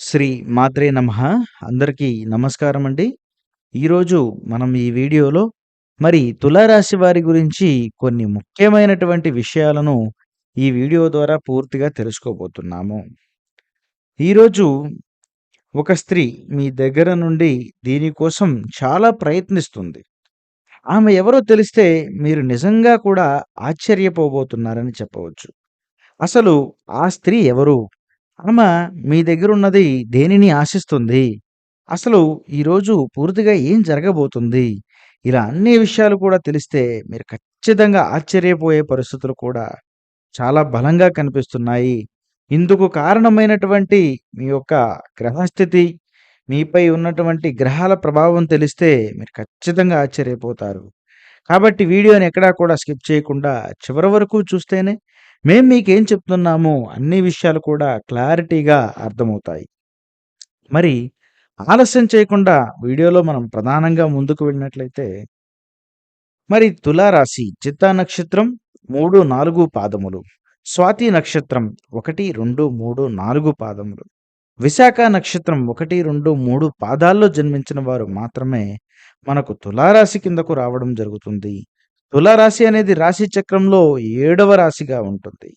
శ్రీ మాత్రే నమ అందరికీ నమస్కారం అండి. ఈరోజు మనం ఈ వీడియోలో మరి తులారాశి వారి గురించి కొన్ని ముఖ్యమైనటువంటి విషయాలను ఈ వీడియో ద్వారా పూర్తిగా తెలుసుకోబోతున్నాము. ఈరోజు ఒక స్త్రీ మీ దగ్గర నుండి దీనికోసం చాలా ప్రయత్నిస్తుంది. ఆమె ఎవరో తెలిస్తే మీరు నిజంగా కూడా ఆశ్చర్యపోబోతున్నారని చెప్పవచ్చు. అసలు ఆ స్త్రీ ఎవరు? ఆమె మీ దగ్గరున్నది దేనిని ఆశిస్తుంది? అసలు ఈరోజు పూర్తిగా ఏం జరగబోతుంది? ఇలా అన్ని విషయాలు కూడా తెలిస్తే మీరు ఖచ్చితంగా ఆశ్చర్యపోయే పరిస్థితులు కూడా చాలా బలంగా కనిపిస్తున్నాయి. ఇందుకు కారణమైనటువంటి మీ యొక్క గ్రహస్థితి, మీపై ఉన్నటువంటి గ్రహాల ప్రభావం తెలిస్తే మీరు ఖచ్చితంగా ఆశ్చర్యపోతారు. కాబట్టి వీడియోని ఎక్కడా కూడా స్కిప్ చేయకుండా చివరి వరకు చూస్తేనే మేము మీకేం చెప్తున్నామో అన్ని విషయాలు కూడా క్లారిటీగా అర్థమవుతాయి. మరి ఆలస్యం చేయకుండా వీడియోలో మనం ప్రధానంగా ముందుకు వెళ్ళినట్లయితే మరి తులారాశి చిత్తా నక్షత్రం 3, 4 పాదములు. స్వాతి నక్షత్రం 1, 2, 3, 4 పాదములు. విశాఖ నక్షత్రం 1, 2, 3 పాదాల్లో జన్మించిన వారు మాత్రమే మనకు తులారాశి కిందకు రావడం జరుగుతుంది. తులారాశి అనేది రాశి చక్రంలో ఏడవ రాశిగా ఉంటుంది.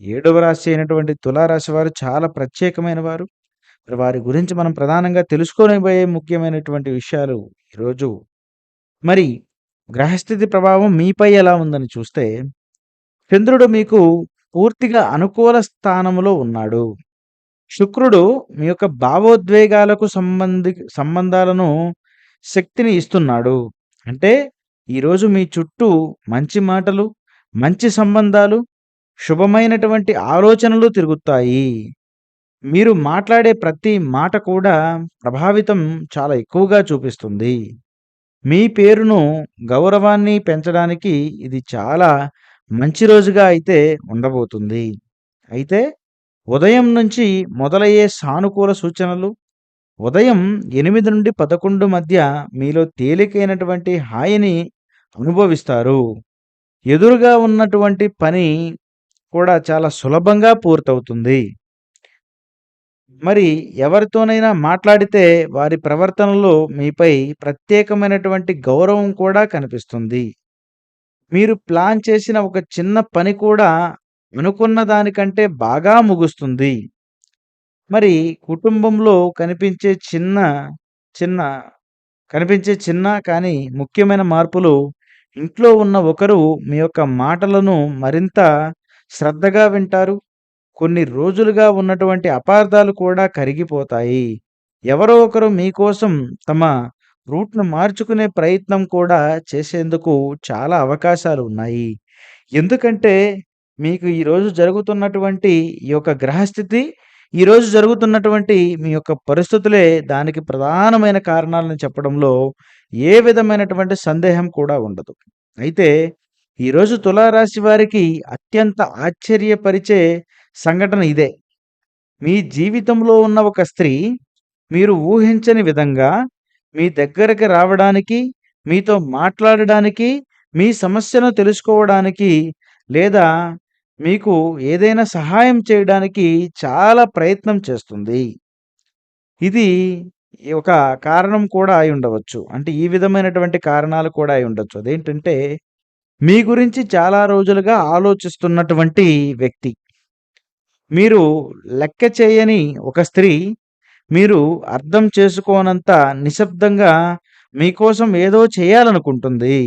ఏడవ రాశి అయినటువంటి తులారాశి వారు చాలా ప్రత్యేకమైన వారు. వారి గురించి మనం ప్రధానంగా తెలుసుకోబోయే ముఖ్యమైనటువంటి విషయాలు ఈరోజు మరి గ్రహస్థితి ప్రభావం మీపై ఎలా ఉందని చూస్తే చంద్రుడు మీకు పూర్తిగా అనుకూల స్థానములో ఉన్నాడు. శుక్రుడు మీ యొక్క భావోద్వేగాలకు సంబంధి సంబంధాలను శక్తిని ఇస్తున్నాడు. అంటే ఈరోజు మీ చుట్టూ మంచి మాటలు, మంచి సంబంధాలు, శుభమైనటువంటి ఆలోచనలు తిరుగుతాయి. మీరు మాట్లాడే ప్రతి మాట కూడా ప్రభావితం చాలా ఎక్కువగా చూపిస్తుంది. మీ పేరును, గౌరవాన్ని పెంచడానికి ఇది చాలా మంచి రోజుగా అయితే ఉండబోతుంది. అయితే ఉదయం నుంచి మొదలయ్యే సానుకూల సూచనలు ఉదయం 8-11 మధ్య మీలో తేలికైనటువంటి హాయిని అనుభవిస్తారు. ఎదురుగా ఉన్నటువంటి పని కూడా చాలా సులభంగా పూర్తవుతుంది. మరి ఎవరితోనైనా మాట్లాడితే వారి ప్రవర్తనలో మీపై ప్రత్యేకమైనటువంటి గౌరవం కూడా కనిపిస్తుంది. మీరు ప్లాన్ చేసిన ఒక చిన్న పని కూడా అనుకున్న దానికంటే బాగా ముగుస్తుంది. మరి కుటుంబంలో కనిపించే చిన్న చిన్న కనిపించే చిన్న కానీ ముఖ్యమైన మార్పులు ఇంట్లో ఉన్న ఒకరు మీ యొక్క మాటలను మరింత శ్రద్ధగా వింటారు. కొన్ని రోజులుగా ఉన్నటువంటి అపార్థాలు కూడా కరిగిపోతాయి. ఎవరో ఒకరు మీకోసం తమ రూట్‌ను మార్చుకునే ప్రయత్నం కూడా చేసేందుకు చాలా అవకాశాలు ఉన్నాయి. ఎందుకంటే మీకు ఈరోజు జరుగుతున్నటువంటి ఈ యొక్క గ్రహస్థితి, ఈరోజు జరుగుతున్నటువంటి మీ యొక్క పరిస్థితులే దానికి ప్రధానమైన కారణాలను చెప్పడంలో ఏ విధమైనటువంటి సందేహం కూడా ఉండదు. అయితే ఈరోజు తులారాశి వారికి అత్యంత ఆశ్చర్యపరిచే సంఘటన ఇదే. మీ జీవితంలో ఉన్న ఒక స్త్రీ మీరు ఊహించని విధంగా మీ దగ్గరకు రావడానికి, మీతో మాట్లాడడానికి, మీ సమస్యను తెలుసుకోవడానికి లేదా మీకు ఏదైనా సహాయం చేయడానికి చాలా ప్రయత్నం చేస్తుంది. ఇది ఒక కారణం కూడా అయి ఉండవచ్చు అంటే ఈ విధమైనటువంటి కారణాలు కూడా అయి అయ్యుండొచ్చు. అదేంటంటే మీ గురించి చాలా రోజులుగా ఆలోచిస్తున్నటువంటి వ్యక్తి. మీరు లెక్క చేయని ఒక స్త్రీ మీరు అర్థం చేసుకోనంత నిశ్శబ్దంగా మీకోసం ఏదో చేయాలనుకుంటుంది.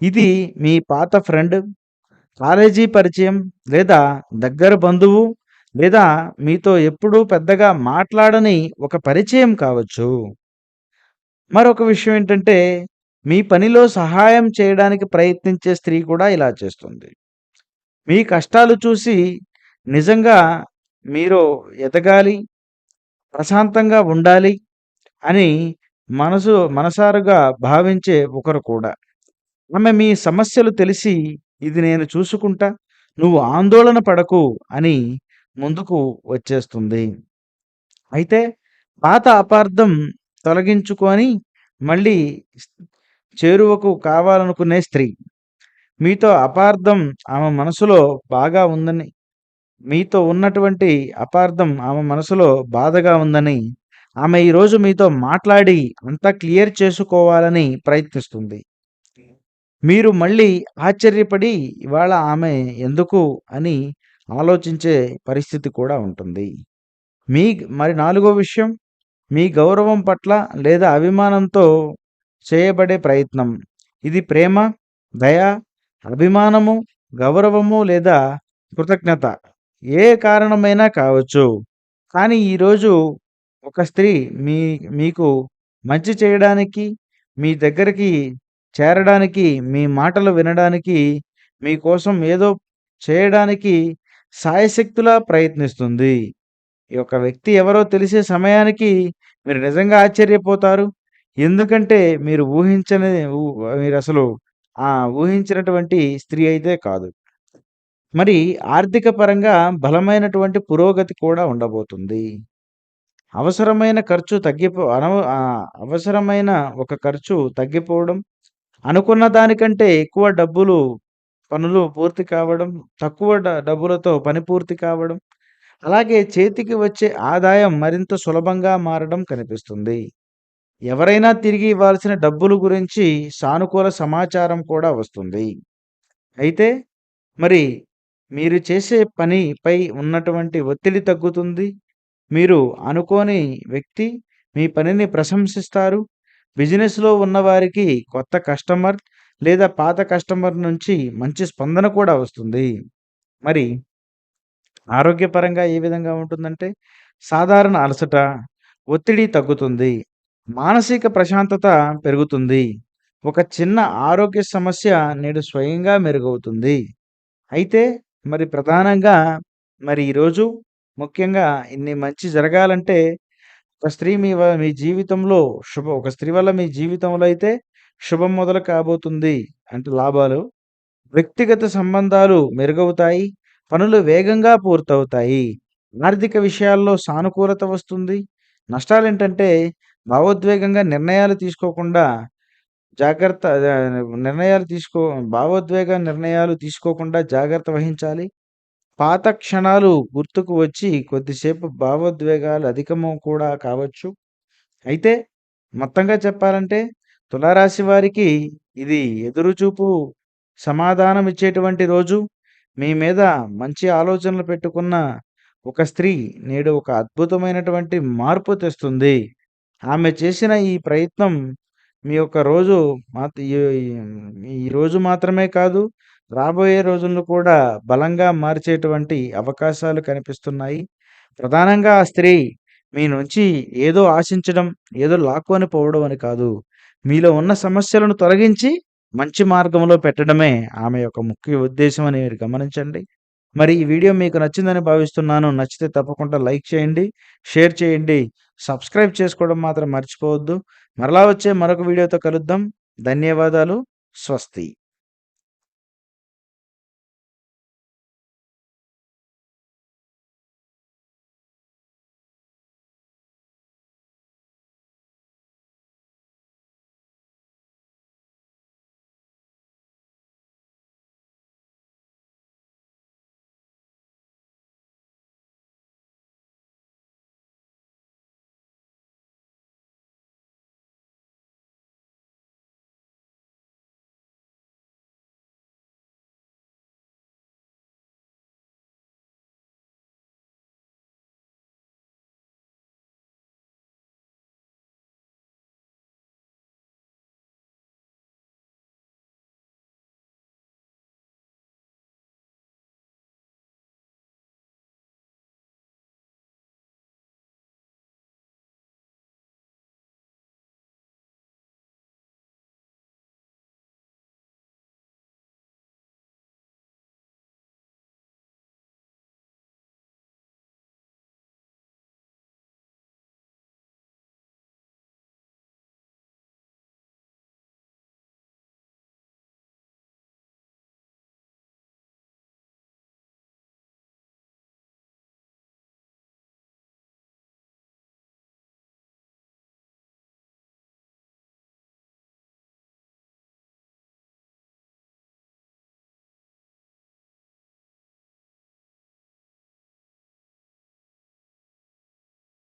ఇది మీ పాత ఫ్రెండ్, కాలేజీ పరిచయం లేదా దగ్గర బంధువు లేదా మీతో ఎప్పుడూ పెద్దగా మాట్లాడని ఒక పరిచయం కావచ్చు. మరొక విషయం ఏంటంటే మీ పనిలో సహాయం చేయడానికి ప్రయత్నించే స్త్రీ కూడా ఇలా చేస్తుంది. మీ కష్టాలు చూసి నిజంగా మీరు ఎదగాలి, ప్రశాంతంగా ఉండాలి అని మనసు మనసారుగా భావించే ఒకరు కూడా. ఆమె మీ సమస్యలు తెలిసి ఇది నేను చూసుకుంటా, నువ్వు ఆందోళన పడకు అని ముందుకు వచ్చేస్తుంది. అయితే పాత అపార్థం తొలగించుకొని మళ్ళీ చేరువకు కావాలనుకునే స్త్రీ. మీతో అపార్థం ఆమె మనసులో బాగా ఉందని మీతో ఉన్నటువంటి అపార్థం ఆమె మనసులో బాధగా ఉందని, ఆమె ఈరోజు మీతో మాట్లాడి అంతా క్లియర్ చేసుకోవాలని ప్రయత్నిస్తుంది. మీరు మళ్ళీ ఆశ్చర్యపడి ఇవాళ ఆమె ఎందుకు అని ఆలోచించే పరిస్థితి కూడా ఉంటుంది. మీ మరి నాలుగో విషయం మీ గౌరవం పట్ల లేదా అభిమానంతో చేయబడే ప్రయత్నం. ఇది ప్రేమ, దయ, అభిమానము, గౌరవము లేదా కృతజ్ఞత ఏ కారణమైనా కావచ్చు. కానీ ఈరోజు ఒక స్త్రీ మీ మీకు మంచి చేయడానికి, మీ దగ్గరికి చేరడానికి, మీ మాటలు వినడానికి, మీకోసం ఏదో చేయడానికి శాయశక్తులా ప్రయత్నిస్తుంది. ఈ యొక్క వ్యక్తి ఎవరో తెలిసే సమయానికి మీరు నిజంగా ఆశ్చర్యపోతారు. ఎందుకంటే మీరు ఊహించని ఊ మీరసలు ఆ ఊహించినటువంటి స్త్రీ అయితే కాదు. మరి ఆర్థిక పరంగా బలమైనటువంటి పురోగతి కూడా ఉండబోతుంది. అవసరమైన ఖర్చు తగ్గిపో అనవ ఆహ్, అవసరమైన ఒక ఖర్చు తగ్గిపోవడం, అనుకున్న దానికంటే ఎక్కువ డబ్బులు పనులు పూర్తి కావడం, తక్కువ డబ్బులతో పని పూర్తి కావడం, అలాగే చేతికి వచ్చే ఆదాయం మరింత సులభంగా మారడం కనిపిస్తుంది. ఎవరైనా తిరిగి ఇవ్వాల్సిన డబ్బులు గురించి సానుకూల సమాచారం కూడా వస్తుంది. అయితే మరి మీరు చేసే పనిపై ఉన్నటువంటి ఒత్తిడి తగ్గుతుంది. మీరు అనుకోని వ్యక్తి మీ పనిని ప్రశంసిస్తారు. బిజినెస్‌లో ఉన్నవారికి కొత్త కస్టమర్ లేదా పాత కస్టమర్ నుంచి మంచి స్పందన కూడా వస్తుంది. మరి ఆరోగ్యపరంగా ఏ విధంగా ఉంటుందంటే సాధారణ అలసట, ఒత్తిడి తగ్గుతుంది. మానసిక ప్రశాంతత పెరుగుతుంది. ఒక చిన్న ఆరోగ్య సమస్య నేడు స్వయంగా మెరుగవుతుంది. అయితే మరి ప్రధానంగా మరి ఈరోజు ముఖ్యంగా ఇన్ని మంచి జరగాలంటే ఒక స్త్రీ మీ వ మీ జీవితంలో శుభ ఒక స్త్రీ వల్ల మీ జీవితంలో అయితే శుభం మొదలు కాబోతుంది. అంటే లాభాలు. వ్యక్తిగత సంబంధాలు మెరుగవుతాయి. పనులు వేగంగా పూర్తవుతాయి. ఆర్థిక విషయాల్లో సానుకూలత వస్తుంది. నష్టాలేంటంటే భావోద్వేగంగా నిర్ణయాలు తీసుకోకుండా జాగ్రత్త ఆహ్, నిర్ణయాలు తీసుకో భావోద్వేగ నిర్ణయాలు తీసుకోకుండా జాగ్రత్త వహించాలి. పాత క్షణాలు గుర్తుకు వచ్చి కొద్దిసేపు భావోద్వేగాలు అధికము కూడా కావచ్చు. అయితే మొత్తంగా చెప్పాలంటే తులారాశి వారికి ఇది ఎదురుచూపు సమాధానం ఇచ్చేటువంటి రోజు. మీ మీద మంచి ఆలోచనలు పెట్టుకున్న ఒక స్త్రీ నేడు ఒక అద్భుతమైనటువంటి మార్పు తెస్తుంది. ఆమె చేసిన ఈ ప్రయత్నం మీ యొక్క రోజు మాత్ ఈ ఈ రోజు మాత్రమే కాదు, రాబోయే రోజులను కూడా బలంగా మార్చేటువంటి అవకాశాలు కనిపిస్తున్నాయి. ప్రధానంగా ఆ స్త్రీ మీ నుంచి ఏదో ఆశించడం, ఏదో లాక్కొని పోవడం అని కాదు. మీలో ఉన్న సమస్యలను తొలగించి మంచి మార్గంలో పెట్టడమే ఆమె యొక్క ముఖ్య ఉద్దేశ్యం అని మీరు గమనించండి. మరి ఈ వీడియో మీకు నచ్చిందని భావిస్తున్నాను. నచ్చితే తప్పకుండా లైక్ చేయండి, షేర్ చేయండి, సబ్స్క్రైబ్ చేసుకోవడం మాత్రం మర్చిపోవద్దు. మరలా వచ్చే మరొక వీడియోతో కలుద్దాం. ధన్యవాదాలు. స్వస్తి.